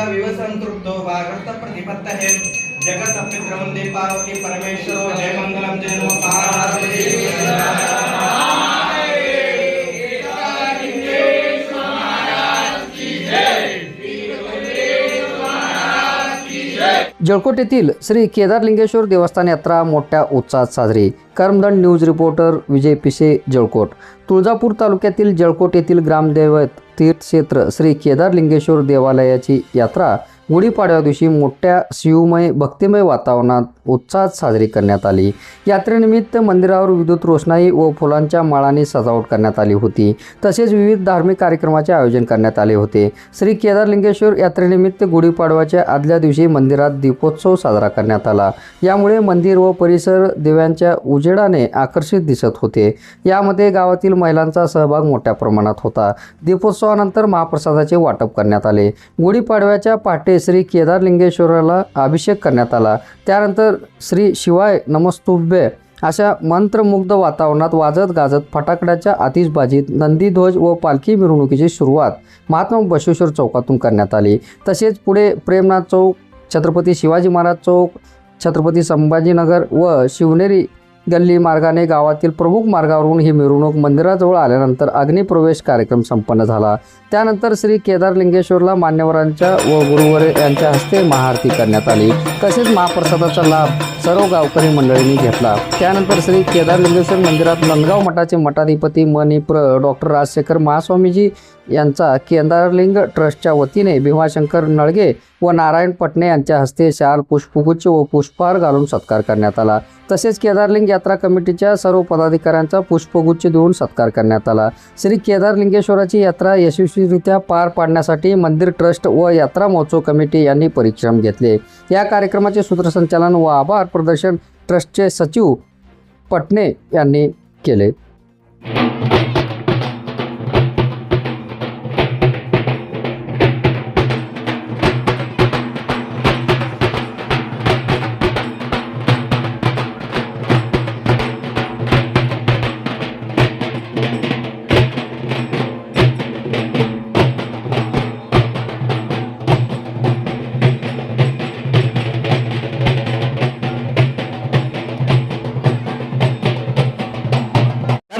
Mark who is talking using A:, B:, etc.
A: वागर्त विवसंतृप्तो वागर्त प्रतिपत्तहे जगत पितृवंदे पार्वती परमेश्वर जय मंगलम
B: जळकोट येथील श्री केदारलिंगेश्वर देवस्थान यात्रा मोठ्या उत्साहात साजरी. कर्मदंड न्यूज रिपोर्टर विजय पिसे जळकोट. तुळजापूर तालुक्यातील जळकोट येथील ग्रामदैवत तीर्थक्षेत्र श्री केदारलिंगेश्वर देवालयाची यात्रा गुढीपाडव्या दिवशी मोठ्या शिवमय भक्तिमय वातावरणात उत्साहात साजरी करण्यात आली. यात्रेनिमित्त मंदिरावर विद्युत रोषणाई व फुलांच्या माळांनी सजावट करण्यात आली होती. तसेच विविध धार्मिक कार्यक्रमाचे आयोजन करण्यात आले होते. श्री केदारलिंगेश्वर यात्रेनिमित्त गुढीपाडव्याच्या आदल्या दिवशी मंदिरात दीपोत्सव साजरा करण्यात आला. यामुळे मंदिर व परिसर दिव्यांच्या उजेडाने आकर्षित दिसत होते. यामध्ये गावातील महिलांचा सहभाग मोठ्या प्रमाणात होता. दीपोत्सवानंतर महाप्रसादाचे वाटप करण्यात आले. गुढीपाडव्याच्या पहाटे श्री केदारलिंगेश्वराला अभिषेक करण्यात आला. त्यानंतर श्री शिवाय नमस्तुभ्य अशा मंत्रमुग्ध वातावरणात वाजत गाजत फटाकड्याच्या आतिषबाजीत नंदीध्वज व पालखी मिरवणुकीची सुरुवात महात्मा बसवेश्वर चौकातून करण्यात आली. तसेच पुढे प्रेमनाथ चौक छत्रपती शिवाजी महाराज चौक छत्रपती संभाजीनगर व शिवनेरी गल्ली मार्गाने गावातील प्रमुख मार्गावरून ही मिरवणूक मंदिराजवळ आल्यानंतर अग्निप्रवेश कार्यक्रम संपन्न झाला. त्यानंतर श्री केदारलिंगेश्वरला मान्यवरांच्या व गुरुवर यांच्या हस्ते महाआरती करण्यात आली. तसेच महाप्रसादाचा लाभ सर्व गावकरी मंडळींनी घेतला. त्यानंतर श्री केदारलिंगेश्वर मंदिरात लंगाव मठाचे मठाधिपती मणिप्र डॉक्टर राजशेखर महास्वामीजी यांचा केदारलिंग ट्रस्टच्या वतीने भीमाशंकर नळगे व नारायण पटणे यांच्या हस्ते शाल पुष्पगुच्छ व पुष्पहार घालून सत्कार करण्यात आला. तसेच केदारलिंग यात्रा कमिटीच्या सर्व पदाधिकाऱ्यांचा पुष्पगुच्छ देऊन सत्कार करण्यात आला. श्री केदारलिंगेश्वराची यात्रा यशस्वीरित्या पार पाडण्यासाठी मंदिर ट्रस्ट व यात्रा महोत्सव कमिटी यांनी परिश्रम घेतले. या कार्यक्रमाचे सूत्रसंचालन व आभार प्रदर्शन ट्रस्टचे सचिव पटणे यांनी केले.